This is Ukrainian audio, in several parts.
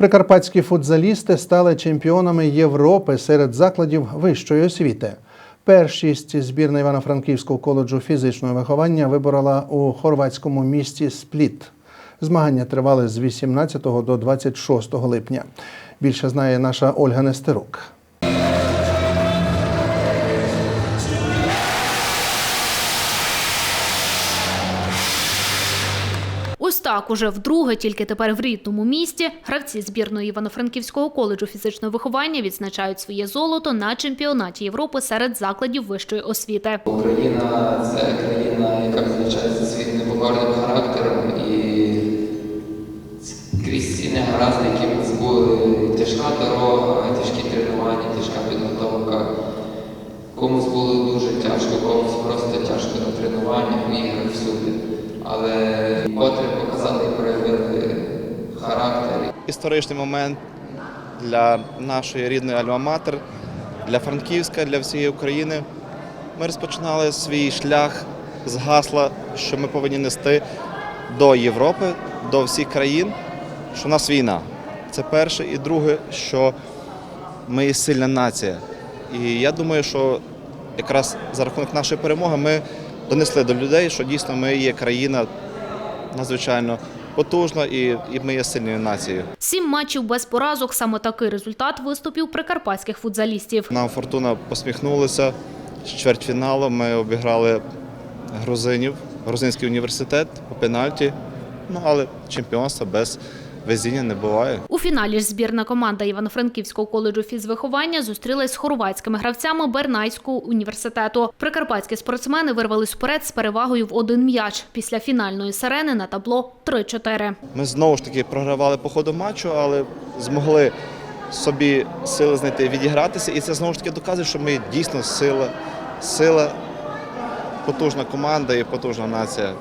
Прикарпатські футзалісти стали чемпіонами Європи серед закладів вищої освіти. Першість збірна Івано-Франківського коледжу фізичного виховання виборола у хорватському місті Спліт. Змагання тривали з 18 до 26 липня. Більше знає наша Ольга Нестерук. Так уже вдруге, тільки тепер в рідному місті, гравці збірної Івано-Франківського коледжу фізичного виховання відзначають своє золото на чемпіонаті Європи серед закладів вищої освіти. Україна це країна, яка відзначається своїм непокорним характером і крізь ці негаразди, які в нас були тяжка дорога, тяжкі тренування, тяжка підготовка. Комусь було дуже тяжко, комусь просто тяжко на тренуваннях, в іграх всюди. Але котре історичний момент для нашої рідної Альма-Матер, для Франківська, для всієї України. Ми розпочинали свій шлях з гасла, що ми повинні нести до Європи, до всіх країн, що у нас війна. Це перше. І друге, що ми є сильна нація. І я думаю, що якраз за рахунок нашої перемоги ми донесли до людей, що дійсно ми є країна надзвичайно потужна і, і ми є сильною нацією. Сім матчів без поразок. Саме такий результат виступів прикарпатських футзалістів. Нам фортуна посміхнулася. З чвертьфіналу ми обіграли грузинів, грузинський університет по пенальті. Ну але чемпіонства без везіння не буває. У фіналі ж збірна команда Івано-Франківського коледжу фізвиховання зустрілась з хорватськими гравцями Бернайського університету. Прикарпатські спортсмени вирвались вперед з перевагою в один м'яч. Після фінальної сирени на табло 3-4. Ми знову ж таки програвали по ходу матчу, але змогли собі сили знайти відігратися. І це знову ж таки доказує, що ми дійсно сила, сила, потужна команда і потужна нація.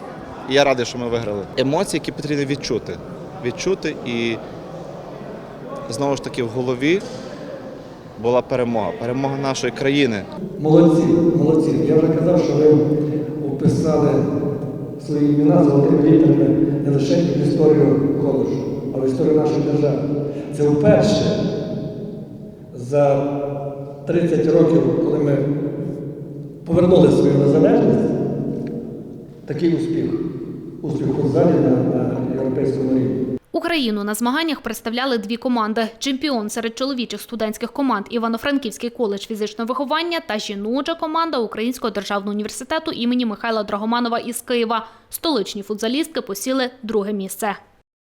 І я радий, що ми виграли. Емоції, які потрібно відчути. Відчути і знову ж таки в голові була перемога. Перемога нашої країни. Молодці, молодці. Я вже казав, що ви описали свої імена золотими літерами не лише в історію коледжу, а в історію нашої держави. Це вперше за 30 років, коли ми повернули свою незалежність, такий успіх. Успіх у на, на європейському рівні. Україну на змаганнях представляли дві команди: чемпіон серед чоловічих студентських команд Івано-Франківський коледж фізичного виховання та жіноча команда Українського державного університету імені Михайла Драгоманова із Києва. Столичні футзалістки посіли друге місце.